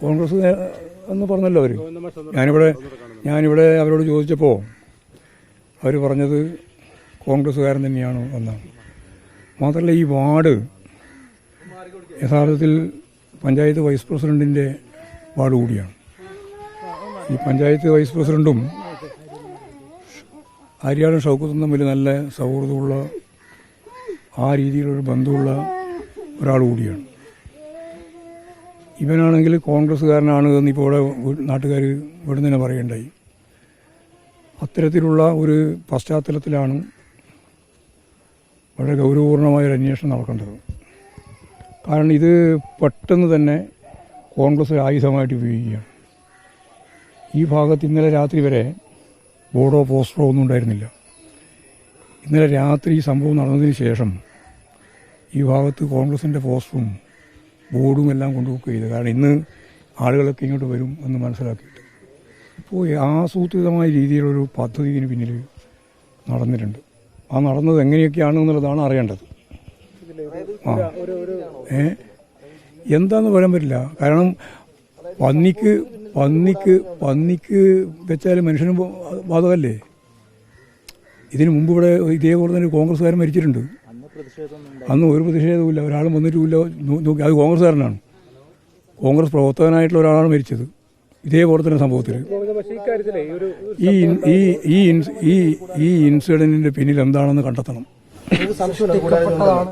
കോൺഗ്രസ് എന്ന് പറഞ്ഞല്ലോ അവർ ഞാനിവിടെ ഞാനിവിടെ അവരോട് ചോദിച്ചപ്പോൾ അവർ പറഞ്ഞത് കോൺഗ്രസ്സുകാരൻ തന്നെയാണ് എന്നാണ് മാത്രമല്ല ഈ വാർഡ് യഥാർത്ഥത്തിൽ പഞ്ചായത്ത് വൈസ് പ്രസിഡന്റിന്റെ വാർഡ് കൂടിയാണ്. ഈ പഞ്ചായത്ത് വൈസ് പ്രസിഡന്റും ആര്യാടും ഷൗക്കത്തും തമ്മിൽ നല്ല സൗഹൃദമുള്ള ആ രീതിയിലൊരു ബന്ധമുള്ള ഒരാൾ കൂടിയാണ്. ഇവനാണെങ്കിൽ കോൺഗ്രസ്സുകാരനാണ് എന്ന് ഇപ്പോൾ ഇവിടെ നാട്ടുകാർ ഇവിടെ തന്നെ പറയുണ്ടായി അത്തരത്തിലുള്ള ഒരു പശ്ചാത്തലത്തിലാണ് വളരെ ഗൗരവപൂർണമായ ഒരു അന്വേഷണം നടക്കേണ്ടത്. കാരണം ഇത് പെട്ടെന്ന് തന്നെ കോൺഗ്രസ് ആയുധമായിട്ട് ഉപയോഗിക്കുകയാണ്. ഈ ഭാഗത്ത് ഇന്നലെ രാത്രി വരെ ബോർഡോ പോസ്റ്ററോ ഒന്നും ഉണ്ടായിരുന്നില്ല. ഇന്നലെ രാത്രി ഈ സംഭവം നടന്നതിന് ശേഷം ഈ ഭാഗത്ത് കോൺഗ്രസിന്റെ പോസ്റ്ററും ബോർഡും എല്ലാം കൊണ്ടുപോവുക ചെയ്തു കാരണം ഇന്ന് ആളുകളൊക്കെ ഇങ്ങോട്ട് വരും എന്ന് മനസ്സിലാക്കിയിട്ട്. ഇപ്പോൾ ആസൂത്രിതമായ രീതിയിലൊരു ഇതിന് പിന്നിൽ നടന്നിട്ടുണ്ട്. ആ നടന്നത് എങ്ങനെയൊക്കെയാണ് എന്നുള്ളതാണ് അറിയേണ്ടത്. ആ. ഏ? എന്താന്ന് പറയാൻ പറ്റില്ല. കാരണം പന്നിക്ക് പന്നിക്ക് പന്നിക്ക് വെച്ചാൽ മനുഷ്യന് ബാധകല്ലേ? ഇതിനു മുമ്പ് ഇവിടെ ഇതേപോലെ തന്നെ കോൺഗ്രസ്സുകാരൻ മരിച്ചിട്ടുണ്ട്. അന്ന് ഒരു പ്രതിഷേധവുമില്ല. ഒരാളും വന്നിട്ടുമില്ല. നോക്കി അത് കോൺഗ്രസ്സുകാരനാണ്. കോൺഗ്രസ് പ്രവർത്തകനായിട്ടുള്ള ഒരാളാണ് മരിച്ചത്. ഇതേപോലെ തന്നെ സംഭവത്തിൽ ഈ ഒരു ഈ ഈ ഈ ഈ ഇൻസിഡന്റിന്റെ പിന്നിൽ എന്താണെന്ന് കണ്ടെത്തണം.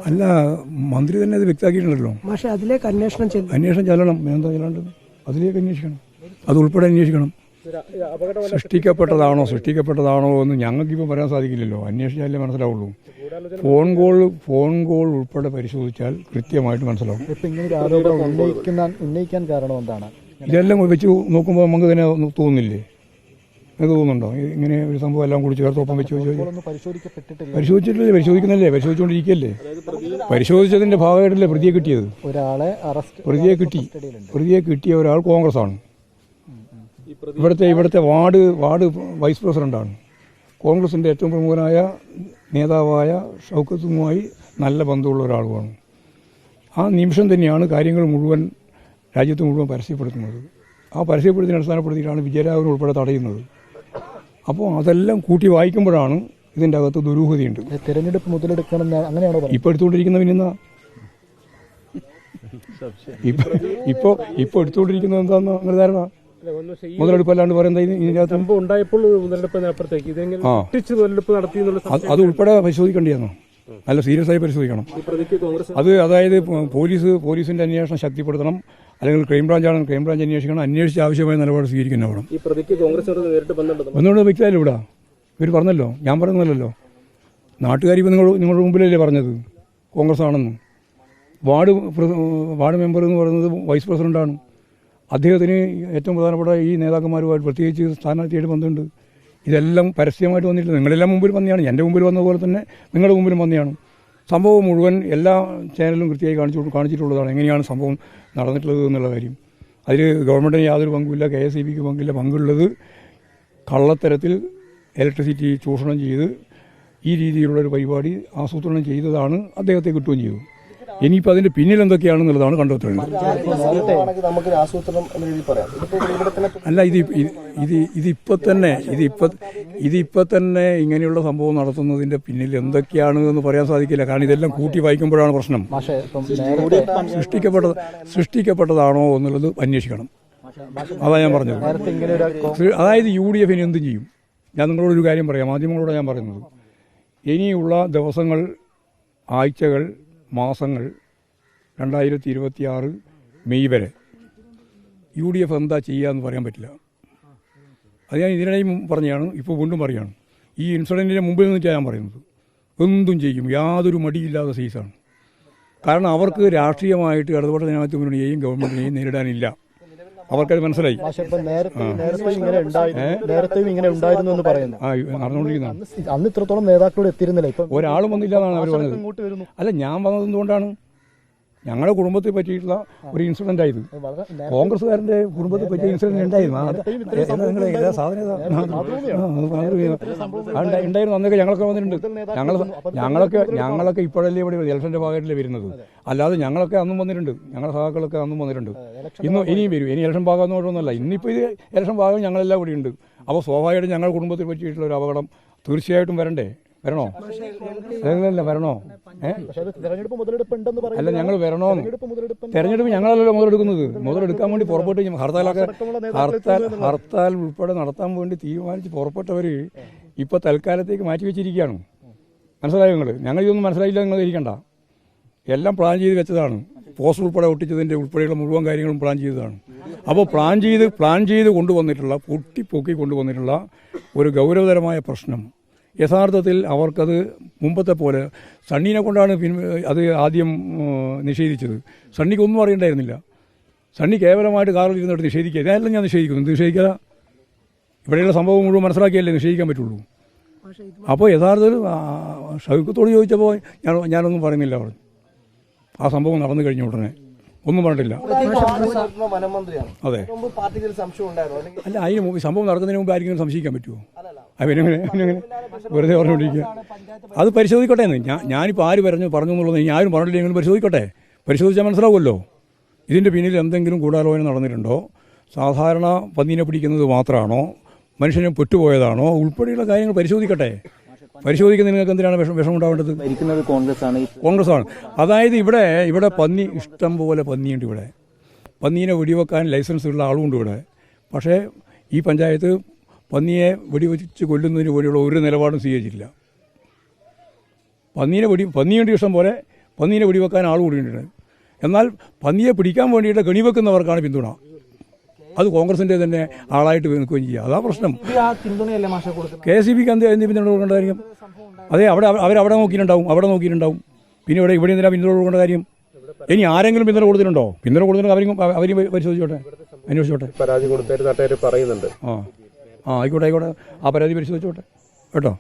അല്ല മന്ത്രി തന്നെ അത് വ്യക്തമാക്കിയിട്ടുണ്ടല്ലോ. പക്ഷേ അതിലേക്ക് അന്വേഷണം അന്വേഷണം ചെല്ലണം. എന്താ ചെല്ലാണ്ട് അതിലേക്ക് അന്വേഷിക്കണം. അത് ഉൾപ്പെടെ അന്വേഷിക്കണം സൃഷ്ടിക്കപ്പെട്ടതാണോ സൃഷ്ടിക്കപ്പെട്ടതാണോ എന്ന് ഞങ്ങൾക്കിപ്പോൾ പറയാൻ സാധിക്കില്ലല്ലോ. അന്വേഷിച്ചാലേ മനസ്സിലാവുള്ളൂ. ഫോൺ കോൾ ഫോൺ കോൾ ഉൾപ്പെടെ പരിശോധിച്ചാൽ കൃത്യമായിട്ട് മനസ്സിലാവും. ഇപ്പൊ ഇങ്ങനെ ഒരു ആരോപണം ഉന്നയിക്കുന്ന ഉന്നയിക്കാൻ കാരണം എന്താണ്? ഇതെല്ലാം വെച്ച് നോക്കുമ്പോൾ നമുക്ക് തന്നെ ഒന്ന് തോന്നുന്നില്ലേ? നിങ്ങൾക്ക് തോന്നുന്നുണ്ടോ? ഇങ്ങനെ ഒരു സംഭവം എല്ലാം കൂടി ചേർത്ത് ഒപ്പം വെച്ച് പരിശോധിച്ചിട്ടില്ലേ? പരിശോധിക്കുന്നില്ലേ പരിശോധിച്ചുകൊണ്ടിരിക്കുകയല്ലേ പരിശോധിച്ചതിന്റെ ഭാഗമായിട്ടല്ലേ പ്രതിയെ കിട്ടിയത്? ഒരാളെ അറസ്റ്റ് പ്രതിയെ കിട്ടി. പ്രതിയെ കിട്ടിയ ഒരാൾ കോൺഗ്രസ് ആണ് ഇവിടുത്തെ ഇവിടുത്തെ വാർഡ് വാർഡ് വൈസ് പ്രസിഡന്റാണ്. കോൺഗ്രസിന്റെ ഏറ്റവും പ്രമുഖനായ നേതാവായ ഷൗക്കത്തുമായി നല്ല ബന്ധമുള്ള ഒരാളുമാണ്. ആ നിമിഷം തന്നെയാണ് കാര്യങ്ങൾ മുഴുവൻ രാജ്യത്ത് മുഴുവൻ പരസ്യപ്പെടുത്തുന്നത്. ആ പരസ്യപ്പെടുത്തിനെ അടിസ്ഥാനപ്പെടുത്തിയിട്ടാണ് വിജയരാഘവൻ ഉൾപ്പെടെ തടയുന്നത്. അപ്പോൾ അതെല്ലാം കൂട്ടി വായിക്കുമ്പോഴാണ് ഇതിന്റെ അകത്ത് ദുരൂഹതയുണ്ട്. തിരഞ്ഞെടുപ്പ് മുതലെടുക്കണം അങ്ങനെയാണോ പറയുന്നത്? ഇപ്പൊ എടുത്തുകൊണ്ടിരിക്കുന്ന പിന്നെന്താ ഇപ്പോൾ ഇപ്പോൾ ഇപ്പൊ എടുത്തുകൊണ്ടിരിക്കുന്നത് എന്താണെന്ന് അങ്ങനെ ധാരണ? മുതലെടുപ്പ് അല്ലാണ്ട് പറയുന്നത് ഇതിനകത്ത്? സംഭവം ഉണ്ടായപ്പോൾ മുതലെടുപ്പ് അപ്പുറത്തേക്ക് ഇതെങ്ങനെ ആ. ഒട്ടിച്ച് മുതലെടുപ്പ് നടത്തി എന്നുള്ള അത് അത് ഉൾപ്പെടെ പരിശോധിക്കേണ്ടിയാണ് നല്ല സീരിയസ് ആയി പരിശോധിക്കണം. ഈ പ്രതിക്ക് കോൺഗ്രസ് അത് അതായത് പോ- പോലീസ് പോലീസിന്റെ അന്വേഷണം ശക്തിപ്പെടുത്തണം. അല്ലെങ്കിൽ ക്രൈംബ്രാഞ്ചാണ് ക്രൈംബ്രാഞ്ച് അന്വേഷിക്കണം. അന്വേഷിച്ച് ആവശ്യമായ നിലപാട് സ്വീകരിക്കുന്ന അവിടെ ഈ പ്രതിക്ക് കോൺഗ്രസിനോട് നേരിട്ട് ബന്ധമുണ്ട്? ഒന്നുകൊണ്ട് വ്യക്തമല്ല ഇവിടെ. ഇവർ പറഞ്ഞല്ലോ. ഞാൻ പറഞ്ഞല്ലോ നാട്ടുകാർ ഇപ്പം നിങ്ങൾ നിങ്ങളുടെ മുമ്പിലല്ലേ പറഞ്ഞത്? കോൺഗ്രസ് ആണെന്ന് വാർഡ് പ്ര- വാർഡ് മെമ്പർ എന്ന് പറയുന്നത് വൈസ് പ്രസിഡന്റാണ്. അദ്ദേഹത്തിന് ഏറ്റവും പ്രധാനപ്പെട്ട ഈ നേതാക്കന്മാരുമായിട്ട് പ്രത്യേകിച്ച് സ്ഥാനാർത്ഥിയായിട്ട് ബന്ധമുണ്ട്. ഇതെല്ലാം പരസ്യമായിട്ട് വന്നിട്ട് നിങ്ങളെല്ലാം മുമ്പിൽ വന്നെയാണ് എന്റെ മുമ്പിൽ വന്ന പോലെ തന്നെ നിങ്ങളുടെ മുമ്പിലും വന്നെയാണ് സംഭവം മുഴുവൻ എല്ലാ ചാനലും കൃത്യമായി കാണിച്ചു കാണിച്ചിട്ടുള്ളതാണ്. എങ്ങനെയാണ് സംഭവം നടന്നിട്ടുള്ളത് എന്നുള്ള കാര്യം. അതിൽ ഗവൺമെന്റിന് യാതൊരു പങ്കുമില്ല കെ എസ് ഇ ബിക്ക് പങ്കില്ല. പങ്കുള്ളത് കള്ളത്തരത്തിൽ ഇലക്ട്രിസിറ്റി ചൂഷണം ചെയ്ത് ഈ രീതിയിലുള്ളൊരു പരിപാടി ആസൂത്രണം ചെയ്തതാണ് അദ്ദേഹത്തെ കിട്ടുകയും ചെയ്തു. ഇനിയിപ്പോൾ അതിന്റെ പിന്നിൽ എന്തൊക്കെയാണെന്നുള്ളതാണ് കണ്ടെത്തുന്നത് ഇതിപ്പോ അല്ല ഇത് ഇത് ഇത് ഇതിപ്പോൾ തന്നെ ഇതിപ്പോൾ ഇതിപ്പോൾ തന്നെ ഇങ്ങനെയുള്ള സംഭവം നടത്തുന്നതിന്റെ പിന്നിൽ എന്തൊക്കെയാണ് എന്ന് പറയാൻ സാധിക്കില്ല. കാരണം ഇതെല്ലാം കൂട്ടി വായിക്കുമ്പോഴാണ് പ്രശ്നം. സൃഷ്ടിക്കപ്പെട്ടത് സൃഷ്ടിക്കപ്പെട്ടതാണോ എന്നുള്ളത് അന്വേഷിക്കണം. അതാ ഞാൻ പറഞ്ഞത്. അതായത് യു ഡി എഫിന് എന്തും ചെയ്യും? ഞാൻ നിങ്ങളോടൊരു കാര്യം പറയാം. മാധ്യമങ്ങളോട് ഞാൻ പറയുന്നത്. ഇനിയുള്ള ദിവസങ്ങൾ ആഴ്ചകൾ മാസങ്ങൾ രണ്ടായിരത്തി ഇരുപത്തിയാറ് മെയ് വരെ. യു ഡി എഫ് എന്താ ചെയ്യുക എന്ന് പറയാൻ പറ്റില്ല. അത് ഞാൻ ഇതിനിടയും പറഞ്ഞതാണ് ഇപ്പോൾ വീണ്ടും പറയുകയാണ് ഈ ഇൻസിഡന്റിന്റെ മുമ്പിൽ നിന്നിട്ടാണ് ഞാൻ പറയുന്നത്. എന്തും ചെയ്യും യാതൊരു മടിയില്ലാത്ത സീസാണ്. കാരണം അവർക്ക് രാഷ്ട്രീയമായിട്ട് ഇടതുപക്ഷ ജനാധിപത്യ മുന്നണിയെയും ഗവൺമെന്റിനെയും നേരിടാനില്ല. അവർക്കത് മനസ്സിലായി. പക്ഷെ നേരത്തെ നേരത്തെ ഇങ്ങനെ ഉണ്ടായിരുന്നു നേരത്തെയും ഇങ്ങനെ ഉണ്ടായിരുന്നു എന്ന് പറയുന്നു. അന്ന് ഇത്രത്തോളം നേതാക്കളോട് എത്തിയിരുന്നില്ല. ഇപ്പൊ ഒരാളും വന്നില്ല എന്നാണ് അവർ പറഞ്ഞത്. അല്ല ഞാൻ വന്നത് എന്തുകൊണ്ടാണ്? ഞങ്ങളുടെ കുടുംബത്തെ പറ്റിയിട്ടുള്ള ഒരു ഇൻസിഡന്റ് ആയിരുന്നു. കോൺഗ്രസ്സുകാരന്റെ കുടുംബത്തെ പറ്റിയ ഇൻസിഡന്റ് ഉണ്ടായിരുന്നു. ഉണ്ടായിരുന്നു. അന്നൊക്കെ ഞങ്ങളൊക്കെ വന്നിട്ടുണ്ട്. ഞങ്ങൾ ഞങ്ങളൊക്കെ ഞങ്ങളൊക്കെ ഇപ്പോഴല്ലേ ഇവിടെ ഇലക്ഷന്റെ ഭാഗമായിട്ടല്ലേ വരുന്നത്. അല്ലാതെ ഞങ്ങളൊക്കെ അന്നും വന്നിട്ടുണ്ട്. ഞങ്ങളുടെ സഹാക്കളൊക്കെ അന്നും വന്നിട്ടുണ്ട്. ഇന്നും ഇനിയും വരും. ഇനി ഇലക്ഷൻ ഭാഗം ഒന്നുമല്ല ഇന്നിപ്പോ ഇന്നിപ്പോൾ ഇത് ഇലക്ഷൻ ഭാഗം ഞങ്ങളെല്ലാം കൂടി ഉണ്ട്. അപ്പോൾ സ്വാഭാവികമായിട്ടും ഞങ്ങളുടെ കുടുംബത്തെ പറ്റിയിട്ടുള്ള ഒരു അപകടം തീർച്ചയായിട്ടും വരണ്ടേ? വരണോ? വരണോ? അല്ല ഞങ്ങൾ വരണോ തെരഞ്ഞെടുപ്പ് ഞങ്ങളല്ലല്ലോ മുതലെടുക്കുന്നത്. മുതലെടുക്കാൻ വേണ്ടി പുറപ്പെട്ട് ഹർത്താലൊക്കെ ഹർത്താൽ ഹർത്താൽ ഉൾപ്പെടെ നടത്താൻ വേണ്ടി തീരുമാനിച്ച് പുറപ്പെട്ടവർ ഇപ്പോൾ തൽക്കാലത്തേക്ക് മാറ്റി വെച്ചിരിക്കുകയാണ്. മനസ്സിലായോ നിങ്ങൾ ഞങ്ങൾ ഇതൊന്നും മനസ്സിലായില്ല നിങ്ങൾ ഇരിക്കണ്ട. എല്ലാം പ്ലാൻ ചെയ്ത് വെച്ചതാണ്. പോസ്റ്റ് ഉൾപ്പെടെ ഒട്ടിച്ചതിന്റെ ഉൾപ്പെടെയുള്ള മുഴുവൻ കാര്യങ്ങളും പ്ലാൻ ചെയ്തതാണ്. അപ്പോൾ പ്ലാൻ ചെയ്ത് പ്ലാൻ ചെയ്ത് കൊണ്ടുവന്നിട്ടുള്ള പൊട്ടിപ്പൊക്കി കൊണ്ടുവന്നിട്ടുള്ള ഒരു ഗൗരവതരമായ പ്രശ്നം യഥാർത്ഥത്തിൽ അവർക്കത് മുമ്പത്തെ പോലെ സണ്ണിനെ കൊണ്ടാണ് പിൻ- അത് ആദ്യം നിഷേധിച്ചത്. സണ്ണിക്കൊന്നും അറിയണ്ടായിരുന്നില്ല. സണ്ണി കേവലമായിട്ട് കാറിൽ ഇരുന്നിട്ട് നിഷേധിക്കുക. ഇതെല്ലാം ഞാൻ നിഷേധിക്കുന്നു നിഷേധിക്കുക? ഇവിടെയുള്ള സംഭവം മുഴുവൻ മനസ്സിലാക്കിയല്ലേ നിഷേധിക്കാൻ പറ്റുള്ളൂ. അപ്പോൾ യഥാർത്ഥത്തിൽ ഷൗക്കത്തോട് ചോദിച്ചപ്പോൾ ഞാൻ ഞാനൊന്നും പറയുന്നില്ല പറഞ്ഞു ആ സംഭവം നടന്നു കഴിഞ്ഞ ഉടനെ. ഒന്നും പറഞ്ഞിട്ടില്ല. അതെ. അല്ല അതിന് സംഭവം നടക്കുന്നതിന് മുമ്പ് ആരെങ്കിലും സംശയിക്കാൻ പറ്റുമോ അവനെങ്ങനെ അവനെങ്ങനെ വെറുതെ പറഞ്ഞുകൊണ്ടിരിക്കുക. അത് പരിശോധിക്കട്ടെ എന്ന്. ഞാൻ ഞാനിപ്പോൾ ആര് പറഞ്ഞു പറഞ്ഞു എന്നുള്ളത് ഞാൻ ആരും പറഞ്ഞില്ലെങ്കിലും പരിശോധിക്കട്ടെ. പരിശോധിച്ചാൽ മനസ്സിലാവുമല്ലോ. ഇതിന്റെ പിന്നിൽ എന്തെങ്കിലും ഗൂഢാലോചന നടന്നിട്ടുണ്ടോ? സാധാരണ പന്നീനെ പിടിക്കുന്നത് മാത്രമാണോ മനുഷ്യനെ പെട്ടുപോയതാണോ? ഉൾപ്പെടെയുള്ള കാര്യങ്ങൾ പരിശോധിക്കട്ടെ. പരിശോധിക്കുന്ന നിങ്ങൾക്ക് എന്തിനാണ് വിഷം വിഷം ഉണ്ടാവേണ്ടത്? ഭരിക്കുന്നത് കോൺഗ്രസ് ആണ് കോൺഗ്രസ് ആണ് അതായത് ഇവിടെ ഇവിടെ പന്നി ഇഷ്ടം പോലെ പന്നിയുണ്ട് ഇവിടെ. പന്നീനെ വെടിവെക്കാൻ ലൈസൻസ് ഉള്ള ആളുമുണ്ട് ഇവിടെ. പക്ഷേ ഈ പഞ്ചായത്ത് പന്നിയെ വെടിവെച്ച് കൊല്ലുന്നതിന് വേണ്ടിയുള്ള ഒരു നിലപാടും സ്വീകരിച്ചിട്ടില്ല. പന്നീനെ വെടി പന്നിയുണ്ട് ഇഷ്ടം പോലെ പന്നീനെ വെടിവെക്കാൻ ആൾ കൂടിയിട്ടുണ്ട് എന്നാൽ പന്നിയെ പിടിക്കാൻ വേണ്ടിയിട്ട് കെണിവെക്കുന്നവർക്കാണ് പിന്തുണ. അത് കോൺഗ്രസിന്റെ തന്നെ ആളായിട്ട് നിൽക്കുകയും ചെയ്യുക. അതാ പ്രശ്നം. കെ എസ് ഇ ബിക്ക് എന്ത് എന്ത് പിന്തുണ കൊടുക്കേണ്ട കാര്യം? അതെ അവിടെ അവരവിടെ നോക്കിയിട്ടുണ്ടാവും അവിടെ നോക്കിയിട്ടുണ്ടാവും. പിന്നെ ഇവിടെ ഇവിടെ എന്തിനാ പിന്തുണ കൊടുക്കേണ്ട കാര്യം? ഇനി ആരെങ്കിലും പിന്തുണ കൊടുത്തിട്ടുണ്ടോ? പിന്തുണ കൊടുത്തിട്ടുണ്ടെങ്കിൽ അവരും അവരും പരിശോധിച്ചോട്ടെ അന്വേഷിച്ചോട്ടെ. പരാതി നാട്ടുകാർ പറയുന്നുണ്ട്. ആ. ആ ആയിക്കോട്ടെ ആയിക്കോട്ടെ. ആ പരാതി പരിശോധിച്ചോട്ടെ. കേട്ടോ?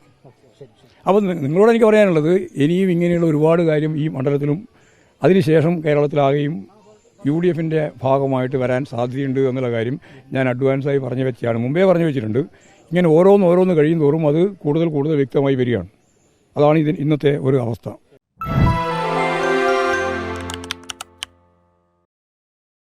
അപ്പോൾ നിങ്ങളോട് എനിക്ക് പറയാനുള്ളത് ഇനിയും ഇങ്ങനെയുള്ള ഒരുപാട് കാര്യം ഈ മണ്ഡലത്തിലും അതിനുശേഷം കേരളത്തിലാകെയും യു ഡി എഫിന്റെ ഭാഗമായിട്ട് വരാൻ സാധ്യതയുണ്ട് എന്നുള്ള കാര്യം ഞാൻ അഡ്വാൻസായി പറഞ്ഞു വെച്ചാണ് മുമ്പേ പറഞ്ഞു വെച്ചിട്ടുണ്ട്. ഇങ്ങനെ ഓരോന്ന് ഓരോന്ന് കഴിയും തോറും അത് കൂടുതൽ കൂടുതൽ വ്യക്തമായി വരികയാണ്. അതാണ് ഇതിന് ഇന്നത്തെ ഒരു അവസ്ഥ.